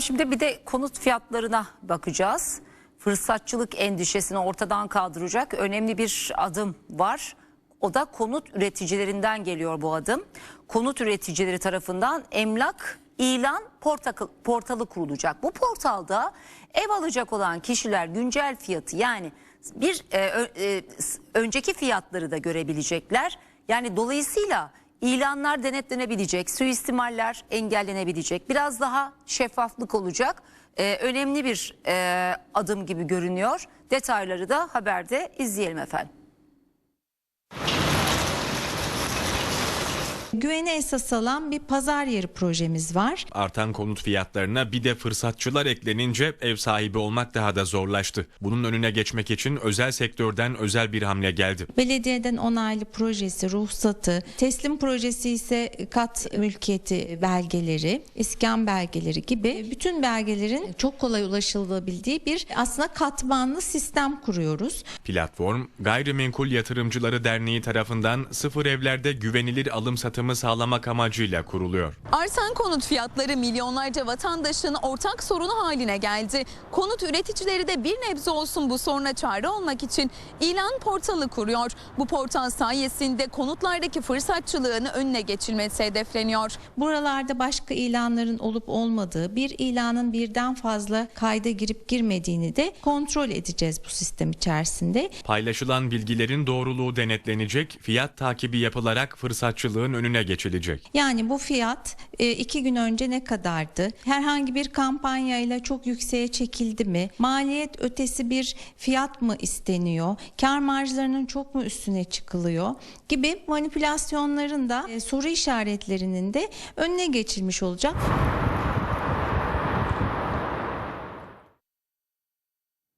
Şimdi bir de konut fiyatlarına bakacağız. Fırsatçılık endişesini ortadan kaldıracak önemli bir adım var. O da konut üreticilerinden geliyor bu adım. Konut üreticileri tarafından emlak ilan portalı kurulacak. Bu portalda ev alacak olan kişiler güncel fiyatı yani bir e, e, önceki fiyatları da görebilecekler. Yani dolayısıyla ilanlar denetlenebilecek, suistimaller engellenebilecek, biraz daha şeffaflık olacak. Ee, önemli bir e, adım gibi görünüyor. Detayları da haberde izleyelim efendim. Güvene esas alan bir pazar yeri projemiz var. Artan konut fiyatlarına bir de fırsatçılar eklenince ev sahibi olmak daha da zorlaştı. Bunun önüne geçmek için özel sektörden özel bir hamle geldi. Belediyeden onaylı projesi, ruhsatı, teslim projesi ise kat mülkiyeti belgeleri, iskan belgeleri gibi bütün belgelerin çok kolay ulaşılabildiği bir aslında katmanlı sistem kuruyoruz. Platform, Gayrimenkul Yatırımcıları Derneği tarafından sıfır evlerde güvenilir alım satımı sağlamak amacıyla kuruluyor. Artan konut fiyatları milyonlarca vatandaşın ortak sorunu haline geldi. Konut üreticileri de bir nebze olsun bu soruna çare olmak için ilan portalı kuruyor. Bu portal sayesinde konutlardaki fırsatçılığın önüne geçilmesi hedefleniyor. Buralarda başka ilanların olup olmadığı, bir ilanın birden fazla kayda girip girmediğini de kontrol edeceğiz bu sistem içerisinde. Paylaşılan bilgilerin doğruluğu denetlenecek, fiyat takibi yapılarak fırsatçılığın önüne geçilecek. Yani bu fiyat e, iki gün önce ne kadardı? Herhangi bir kampanyayla çok yükseğe çekildi mi? Maliyet ötesi bir fiyat mı isteniyor? Kar marjlarının çok mu üstüne çıkılıyor? Gibi manipülasyonların da e, soru işaretlerinin de önüne geçilmiş olacak.